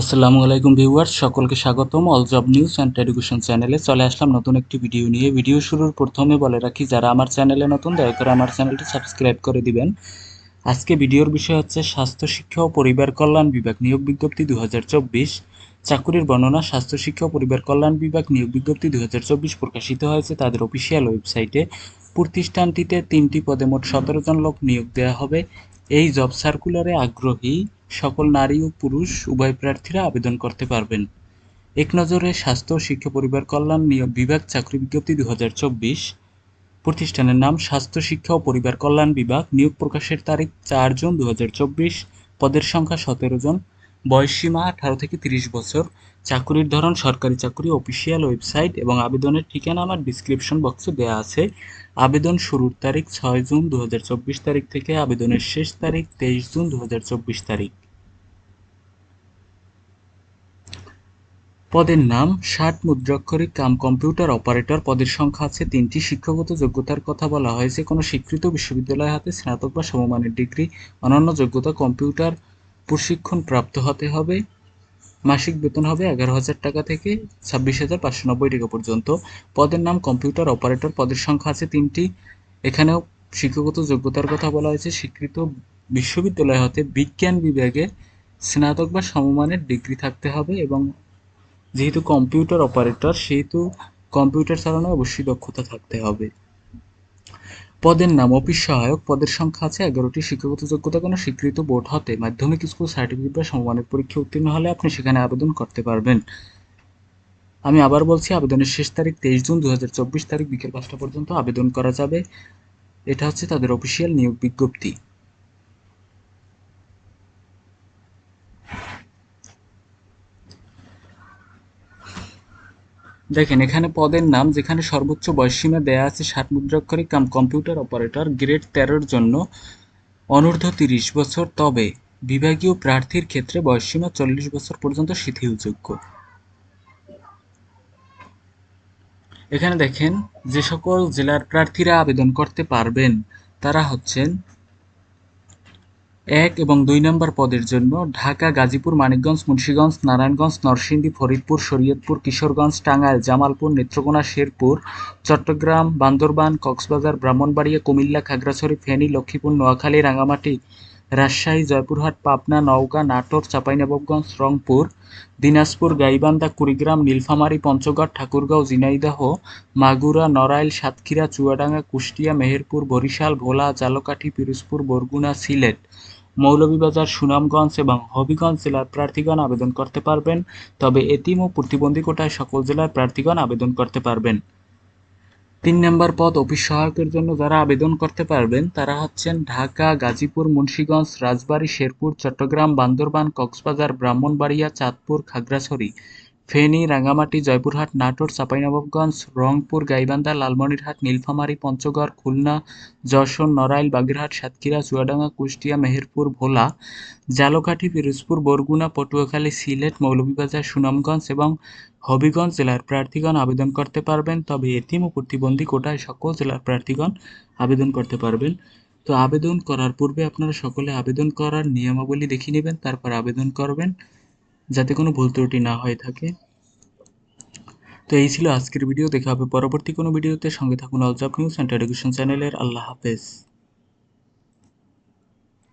আসসালামু আলাইকুম ভিউয়ার্স, সকলকে স্বাগতম all job news and education চ্যানেলে চলে আসলাম নতুন একটি ভিডিও নিয়ে। ভিডিও শুরুর প্রথমে বলে রাখি, যারা আমার চ্যানেলে নতুন, দয়া করে আমার চ্যানেলটি সাবস্ক্রাইব করে দিবেন। আজকে ভিডিওর বিষয় হচ্ছে স্বাস্থ্য শিক্ষা ও পরিবার কল্যাণ বিভাগ নিয়োগ বিজ্ঞপ্তি দু চাকুরির বর্ণনা, স্বাস্থ্য শিক্ষা ও পরিবার কল্যাণ বিভাগ নিয়োগ বিজ্ঞপ্তি দু হাজার চব্বিশ প্রকাশিত হয়েছে তাদের অফিসিয়াল ওয়েবসাইটে প্রতিষ্ঠানটিতে তিনটি পদে মোট সতেরো জন লোক নিয়োগ দেওয়া হবে। এই জব সার্কুলারে আগ্রহী সকল নারী ও পুরুষ উভয় প্রার্থীরা আবেদন করতে পারবেন। এক নজরে স্বাস্থ্য শিক্ষা পরিবার কল্যাণ নিয়োগ বিভাগ চাকরি বিজ্ঞপ্তি দু হাজার চব্বিশ। প্রতিষ্ঠানের নাম স্বাস্থ্য, শিক্ষা ও পরিবার কল্যাণ বিভাগ। নিয়োগ প্রকাশের তারিখ চার জুন দু হাজার চব্বিশ। পদের সংখ্যা সতেরো জন। বয়সসীমা আঠারো থেকে তিরিশ বছর। চাকুরির ধরন, সরকারি চাকুরি অফিসিয়াল ওয়েবসাইট এবং আবেদনের ঠিকানা আমার ডিসক্রিপশন বক্সে দেওয়া আছে। আবেদন শুরুর তারিখ ছয় জুন দুহাজার চব্বিশ তারিখ থেকে, আবেদনের শেষ তারিখ তেইশ জুন দুহাজার চব্বিশ তারিখ। পদের নাম, ষাট মুদ্রাক্ষরিক কাম কম্পিউটার অপারেটর। পদের সংখ্যা আছে তিনটি, শিক্ষাগত যোগ্যতার কথা বলা হয়েছে। কোনো স্বীকৃত বিশ্ববিদ্যালয় হাতে স্নাতক বা সমমানের ডিগ্রি, অনন্য যোগ্যতা কম্পিউটার প্রশিক্ষণ প্রাপ্ত হতে হবে। মাসিক বেতন হবে এগারো হাজার টাকা থেকে ছাব্বিশ হাজার পাঁচশো নব্বই টাকা পর্যন্ত। পদের নাম কম্পিউটার অপারেটর। পদের সংখ্যা আছে তিনটি। এখানেও শিক্ষাগত যোগ্যতার কথা বলা হয়েছে। স্বীকৃত বিশ্ববিদ্যালয় হতে বিজ্ঞান বিভাগে স্নাতক বা সমমানের ডিগ্রি থাকতে হবে এবং যেহেতু কম্পিউটার অপারেটর, সেহেতু কম্পিউটার চালানো অবশ্যই দক্ষতা থাকতে হবে। পদের নাম অফিস সহায়ক। পদের সংখ্যা আছে এগারোটি। শিক্ষাগত যোগ্যতা কোনো স্বীকৃত বোর্ড হতে মাধ্যমিক স্কুল সার্টিফিকেট বা সমমানের পরীক্ষা উত্তীর্ণ হলে আপনি সেখানে আবেদন করতে পারবেন। আমি আবার বলছি, আবেদনের শেষ তারিখ তেইশ জুন দু হাজার চব্বিশ তারিখ বিকেল পাঁচটা পর্যন্ত আবেদন করা যাবে। এটা হচ্ছে তাদের অফিসিয়াল নিয়োগ বিজ্ঞপ্তি। দেখেন, এখানে পদের নাম যেখানে সর্বোচ্চ বয়সসীমা দেয়া আছে ষাট মুদ্রাক্ষরিক কাম কম্পিউটার অপারেটর, গ্রেড তেরোর জন্য অনূর্ধ্ব তিরিশ বছর। তবে বিভাগীয় প্রার্থীর ক্ষেত্রে বয়সসীমা চল্লিশ বছর পর্যন্ত শিথিলযোগ্য। এখানে দেখেন, যে সকল জেলার প্রার্থীরা আবেদন করতে পারবেন, তারা হচ্ছেন এক এবং দুই নম্বর পদের জন্য ঢাকা, গাজীপুর, মানিকগঞ্জ, মুন্সীগঞ্জ, নারায়ণগঞ্জ, নরসিংদী, ফরিদপুর, শরীয়তপুর, কিশোরগঞ্জ, টাঙ্গাইল, জামালপুর, নেত্রকোনা, শেরপুর, চট্টগ্রাম, বান্দরবান, কক্সবাজার, ব্রাহ্মণবাড়িয়া, কুমিল্লা, খাগড়াছড়ি, ফেনী, লক্ষ্মীপুর, নোয়াখালী রাঙামাটি রাজশাহী, জয়পুরহাট, পাবনা, নওগাঁ, নাটোর, চাঁপাইনবাবগঞ্জ, রংপুর, দিনাজপুর, গাইবান্ধা, কুড়িগ্রাম, নীলফামারী, পঞ্চগড়, ঠাকুরগাঁও, ঝিনাইদহ, মাগুরা, নড়াইল, সাতক্ষীরা, চুয়াডাঙ্গা, কুষ্টিয়া, মেহেরপুর, বরিশাল, ভোলা, জালকাঠি, পিরোজপুর, বরগুনা, সিলেট। মৌলভীবাজার, সুনামগঞ্জ এবং হবিগঞ্জ জেলার প্রার্থীগণ আবেদন করতে পারবেন। তবে এতিম ও প্রতিবন্ধী কোটায় সকল জেলার প্রার্থীগণ আবেদন করতে পারবেন। তিন নম্বর পদ, অফিস সহায়কের জন্য যারা আবেদন করতে পারবেন, তারা হচ্ছেন ঢাকা, গাজীপুর, মুন্সীগঞ্জ, রাজবাড়ী, শেরপুর, চট্টগ্রাম, বান্দরবান, কক্সবাজার, ব্রাহ্মণবাড়িয়া, চাঁদপুর, খাগড়াছড়ি। ফেনী রাঙ্গামাটি জয়পুরহাট, নাটোর, চাঁপাইনবাবগঞ্জ, রংপুর, গাইবান্ধা, লালমনিরহাট, নীলফামারী, পঞ্চগড়, খুলনা, যশোর, নড়াইল, বাগেরহাট, সাতক্ষীরা, চুয়াডাঙ্গা, কুষ্টিয়া, মেহেরপুর, ভোলা, জালকাঠি, পিরোজপুর, বরগুনা, পটুয়াখালী, সিলেট, মৌলভীবাজার, সুনামগঞ্জ এবং হবিগঞ্জ জেলার প্রার্থীগণ আবেদন করতে পারবেন। তবে এতিম ও প্রতিবন্ধী কোটায় সকল জেলার প্রার্থীগণ আবেদন করতে পারবেন। তো আবেদন করার পূর্বে আপনারা সকলে আবেদন করার নিয়মাবলী দেখে নেবেন, তারপর আবেদন করবেন। যাতে কোনো ভুল ত্রুটি না হয়ে থাকে। তো এই ছিল আজকের ভিডিও দেখা হবে পরবর্তী কোনো ভিডিওতে সঙ্গে থাকুন অলজাব নিউজ অ্যান্ড এডুকেশন চ্যানেলের। আল্লাহ হাফেজ।